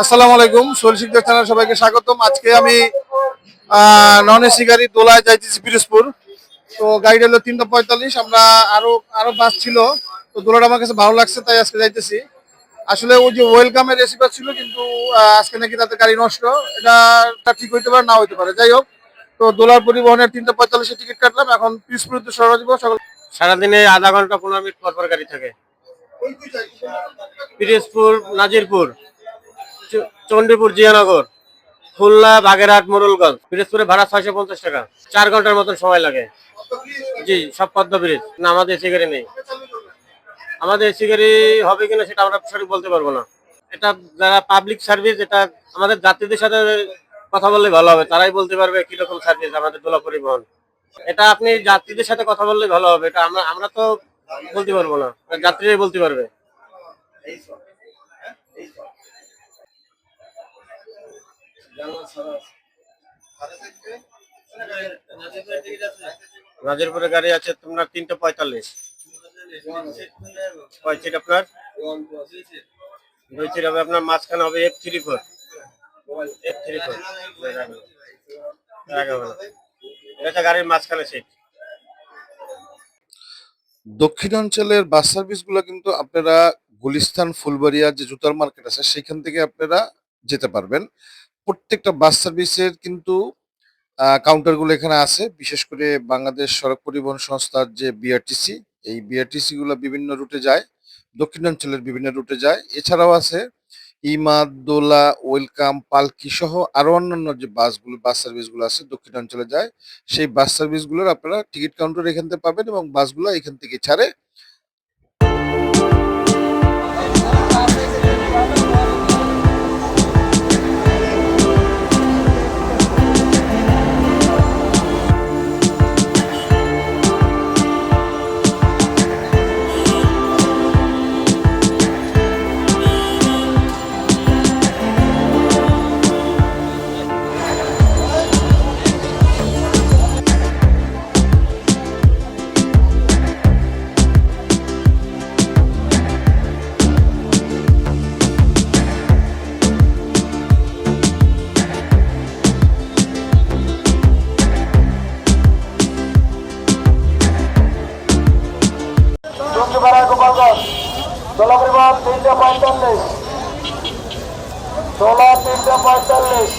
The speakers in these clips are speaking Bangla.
আসসালামু আলাইকুম সোল শিকদার চ্যানেল সবাইকে স্বাগতম। আজকে আমি নন এসি গাড়ি দোলায় যাইতেছি পিরোজপুর। তো গাড়িটা হলো তিনটা পঁয়তাল্লিশ আমরা আরও আরও বাস ছিল। তো দোলাটা আমার কাছে ভালো লাগছে তাই আজকে যাইতেছি। আসলে ওই যে ওয়েলকামের রেসিপার ছিল কিন্তু আজকে নাকি তাতে গাড়ি নষ্ট। এটা ঠিক হইতে পারে না হইতে পারে। যাই হোক তো দোলার পরিবহনের তিনটা পঁয়তাল্লিশের টিকিট কাটলাম। এখন পিরোজপুর তো দিব। সকাল সারাদিনে আধা ঘণ্টা পনেরো মিনিট পর পর গাড়ি থাকে। পিরোজপুর নাজিরপুর। চণ্ডীপুর জিয়ানগর, খুলনা বাগেরহাট মোরলগঞ্জ পিরোজপুরে ভাড়া ছয়শো পঞ্চাশ টাকা। চার ঘণ্টার মতন সময় লাগে। জি, সব পদ্ম ব্রিজ। না, আমাদের এসি গাড়ি নেই। আমাদের এসি গাড়ি হবে কিনা সেটা আমরা সঠিক বলতে পারব না। এটা যারা পাবলিক সার্ভিস এটা আমাদের যাত্রীদের সাথে কথা বললে ভালো হবে। তারাই বলতে পারবে কীরকম সার্ভিস আমাদের দোলা পরিবহন। এটা আপনি যাত্রীদের সাথে কথা বললে ভালো হবে। এটা আমরা আমরা তো বলতে পারব না। যাত্রীরাই বলতে পারবে। নাজিরপুরে গাড়ি আছে তোমার তিনটে পঁয়তাল্লিশ। কয় আপনার? দুই সিট হবে আপনার, মাঝখানে হবে F three four F three four এটা গাড়ির মাঝখানে সিট দক্ষিণাঞ্চলের বাস সার্ভিসগুলো কিন্তু আপনারা গুলিস্তান, ফুলবাড়িয়া যে জুতার মার্কেট আছে, সেখান থেকে আপনারা যেতে পারবেন। প্রত্যেকটা বাস সার্ভিসের কিন্তু কাউন্টারগুলো এখানে আছে। বিশেষ করে বাংলাদেশ সড়ক পরিবহন সংস্থার যে বিআরটিসি এই বিআরটিসি গুলো বিভিন্ন রুটে যায়। দক্ষিণাঞ্চলের বিভিন্ন রুটে যায়। এছাড়াও আছে ইমাদ, দোলা, ওয়েলকাম, পালকি সহ আরও অন্যান্য যে বাসগুলো, বাস সার্ভিসগুলো আছে, দক্ষিণাঞ্চলে যায়। সেই বাস সার্ভিসগুলোর আপনারা টিকিট কাউন্টার এখান থেকে পাবেন এবং বাসগুলো এখান থেকে ছাড়ে পঁয়তাল্লিশ।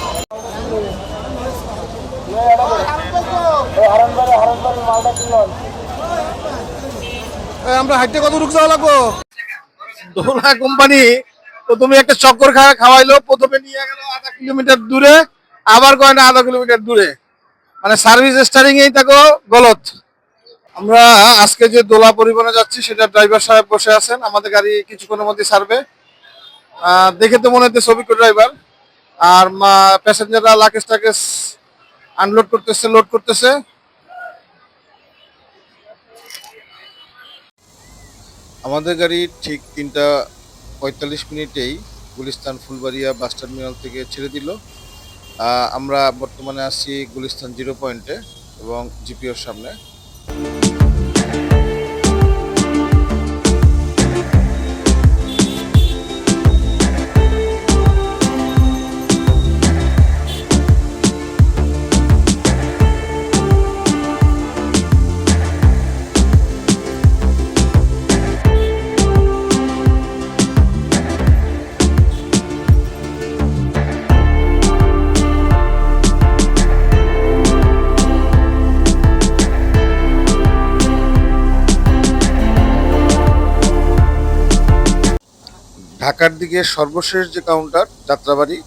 একটা চক্কর খাওয়া খাওয়াইলো প্রথমে নিয়ে আধা কিলোমিটার দূরে আবার আধা কিলোমিটার দূরে। মানে সার্ভিস থাকো গলত। আমরা আজকে যে দোলা পরিবহনে যাচ্ছি সেটা ড্রাইভার সাহেব বসে আছেন আমাদের গাড়ি কিছুক্ষণের মধ্যে আহ, দেখে তো মনে হচ্ছে সবিক ড্রাইভার আর প্যাসেঞ্জাররা লাকেজ টাকেজ আনলোড করতেছে লোড করতেছে। আমাদের গাড়ি ঠিক তিনটা পঁয়তাল্লিশ মিনিটেই গুলিস্তান ফুলবাড়িয়া বাস টার্মিনাল থেকে ছেড়ে দিল। আমরা বর্তমানে আছি গুলিস্তান জিরো পয়েন্টে এবং জিপিওর সামনে। ঢাকার দিকে সর্বশেষ যে কাউন্টার যাত্রাবাড়ি,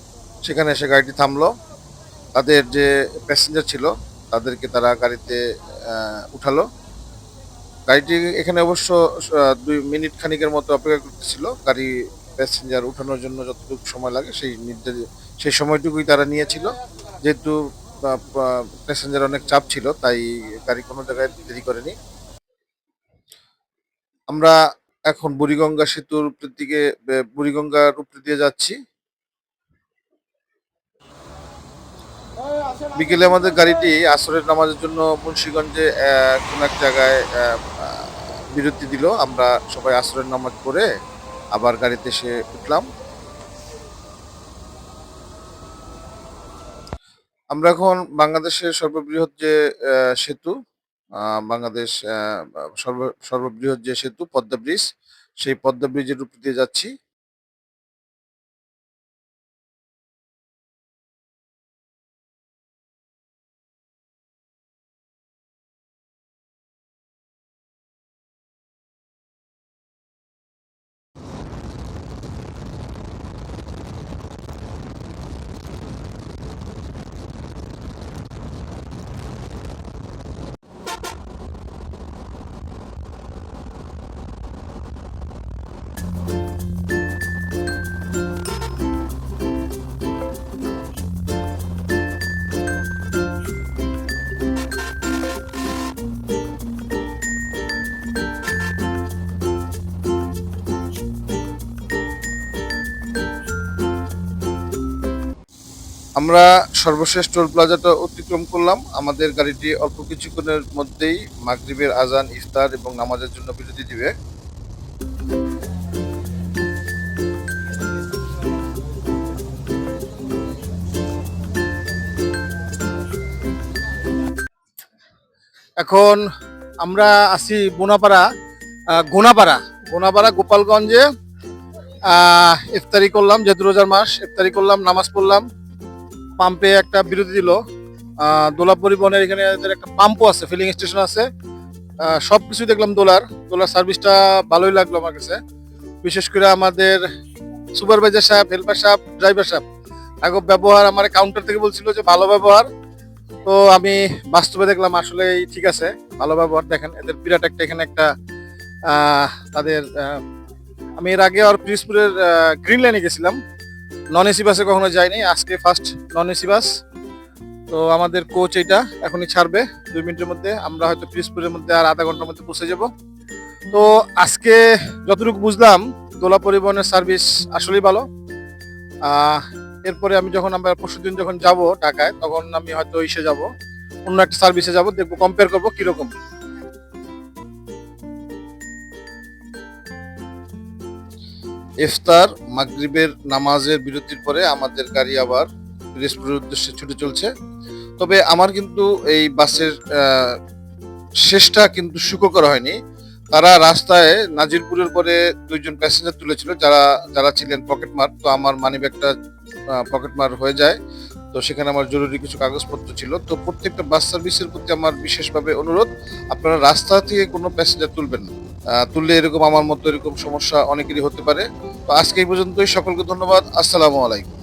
সেখানে এসে গাড়িটি থামলো। তাদের যে প্যাসেঞ্জার ছিল, তাদেরকে তারা গাড়িতে উঠালো। গাড়িটি এখানে অবশ্য দুই মিনিট খানিকের মতো অপেক্ষা করতেছিল। গাড়ি প্যাসেঞ্জার উঠানোর জন্য যতটুকু সময় লাগে, সেই নির্ধারিত সেই সময়টুকুই তারা নিয়েছিল। যেহেতু প্যাসেঞ্জার অনেক চাপ ছিল, তাই গাড়ি কোনো জায়গায় দেরি করেনি। আমরা এখন বুড়িগঙ্গা সেতুর দিকে বুড়িগঙ্গার উপরে দিয়ে যাচ্ছি। বিকেলে আমাদের গাড়িটি আসরের নামাজের জন্য মুন্সীগঞ্জে কোন এক জায়গায় বিরতি দিল। আমরা সবাই আসরের নামাজ পড়ে আবার গাড়িতে এসে উঠলাম। আমরা এখন বাংলাদেশের সর্ববৃহৎ যে সেতু বাংলাদেশ সর্ব সর্ববৃহৎ যে সেতু পদ্মা ব্রিজ সেই পদ্মা ব্রিজের উপর দিয়ে যাচ্ছি। আমরা সর্বশেষ টোল প্লাজাটা অতিক্রম করলাম। আমাদের গাড়িটি অল্প কিছুক্ষণের মধ্যেই মাগরিবের আজান, ইফতার এবং নামাজের জন্য বিরতি দিবে। এখন আমরা আছি বোনাপাড়া গোনাপাড়া। গোনাপাড়া, গোপালগঞ্জে ইফতারি করলাম, যেহেতু রোজার মাস, ইফতারি করলাম, নামাজ পড়লাম। পাম্পে একটা বিরতি দিল। দোলা পরিবহনের এখানে একটা পাম্পও আছে ফিলিং স্টেশন আছে। সব সবকিছু দেখলাম দোলার। দোলার সার্ভিসটা ভালোই লাগল আমার কাছে। বিশেষ করে আমাদের সুপারভাইজার সাহেব হেল্পার সাহেব ড্রাইভার সাহেব আগে ব্যবহার আমার কাউন্টার থেকে বলছিল যে ভালো ব্যবহার। তো আমি বাস্তবে দেখলাম আসলে ঠিক আছে, ভালো ব্যবহার। দেখেন, এদের বিরাট একটা এখানে একটা তাদের আমি এর আগে আর পিরিজপুরের গ্রিন লাইনে গেছিলাম। নন এসি বাসে কখনো যাইনি, আজকে ফার্স্ট নন এসি বাস তো আমাদের কোচ এটা এখনই ছাড়বে, দুই মিনিটের মধ্যে। আমরা হয়তো পিরিজপুরের মধ্যে আর আধা ঘণ্টার মধ্যে পৌঁছে যাব। তো আজকে যতটুকু বুঝলাম, দোলা পরিবহনের সার্ভিস আসলেই ভালো। এরপরে আমি যখন আমরা পরশুদিন যখন যাব ঢাকায়, তখন আমি হয়তো ইসে যাব, অন্য একটা সার্ভিসে যাব, দেখব কম্পেয়ার করব কীরকম। ইফতার, মাগরিবের নামাজের বিরতির পরে আমাদের গাড়ি আবার পিরোজপুরের উদ্দেশ্যে ছুটে চলছে। তবে আমার কিন্তু এই বাসের শেষটা কিন্তু সুখকর হয়নি। তারা রাস্তায় নাজিরপুরের পরে দুইজন প্যাসেঞ্জার তুলেছিল, যারা যারা ছিলেন পকেটমার তো আমার মানি ব্যাগটা পকেটমার হয়ে যায়। তো সেখানে আমার জরুরি কিছু কাগজপত্র ছিল। তো প্রত্যেকটা বাস সার্ভিসের প্রতি আমার বিশেষভাবে অনুরোধ, আপনারা রাস্তা থেকে কোনো প্যাসেঞ্জার তুলবেন না। তুললে এরকম আমার মতো এরকম সমস্যা অনেকেরই হতে পারে। তো আজকে এই পর্যন্তই। সকলকে ধন্যবাদ। আসসালামু আলাইকুম।